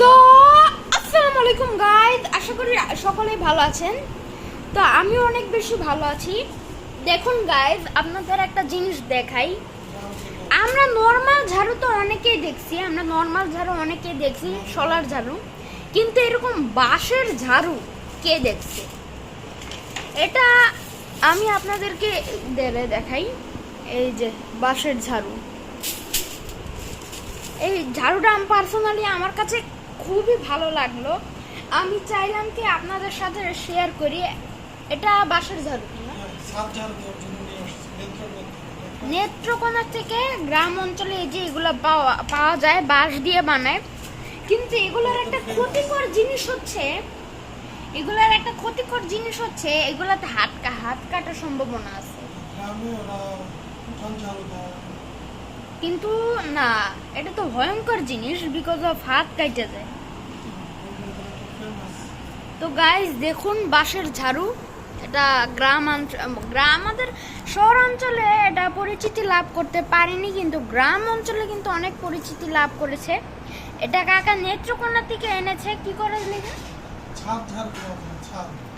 So আসসালামু আলাইকুম guys আশা করি সকলেই ভালো আছেন। তো আমি অনেক বেশি ভালো আছি। দেখুন গাইজ আপনাদের একটা জিনিস দেখাই। আমরা নর্মাল ঝাড়ু তো অনেকেই দেখছি, আমরা নর্মাল ঝাড়ু অনেকেই দেখছি সোলার ঝাড়ু। কিন্তু এরকম বাঁশের ঝাড়ু কে দেখছে? এটা আমি আপনাদেরকে দেরে দেখাই, এই যে বাঁশের ঝাড়ু। এই ঝাড়ুটা আমি পার্সোনালি আমার কাছে খুবই ভালো লাগল। আমি চাইলাম কি আপনাদের সাথে শেয়ার করি। এটা বাঁশের ঝাড়ু, না? নেত্রকোনা থেকে। গ্রাম অঞ্চলে এই যে এগুলো পাওয়া পাওয়া যায়, বাঁশ দিয়ে বানায়। কিন্তু এগুলোর একটা ক্ষতিকর জিনিস হচ্ছে, এগুলোর একটা ক্ষতিকর জিনিস হচ্ছে, এগুলাতে হাত হাত কাটার সম্ভাবনা আছে। কিন্তু না, এটা তো ভয়ঙ্কর জিনিস বিকজ অফ হাত কাটে যায়। তো গাইজ দেখুন বাঁশের ঝাড়ু। এটা গ্রাম গ্রাম আমাদের শহর অঞ্চলে এটা পরিচিতি লাভ করতে পারেনি কিন্তু গ্রাম অঞ্চলে কিন্তু অনেক পরিচিতি লাভ করেছে। এটা কাকা নেত্রকোনা থেকে এনেছে কি করে লেখা?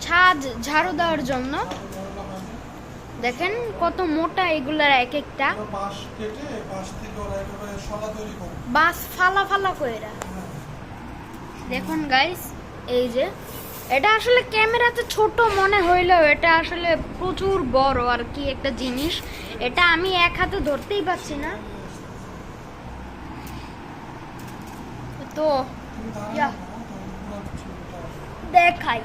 ছাদ ঝাড়ু দেওয়ার জন্য। দেখেন কত মোটা এগুলার এক একটা। করে। বাস ফালা ফালা কইরা। হ্যাঁ। দেখুন গাইস এই যে এটা আসলে ক্যামেরাতে ছোট মনে হইলেও এটা আসলে প্রচুর বড় আর কি একটা জিনিস। এটা আমি এক হাতে ধরতেই পারছি না। তো দেখাই।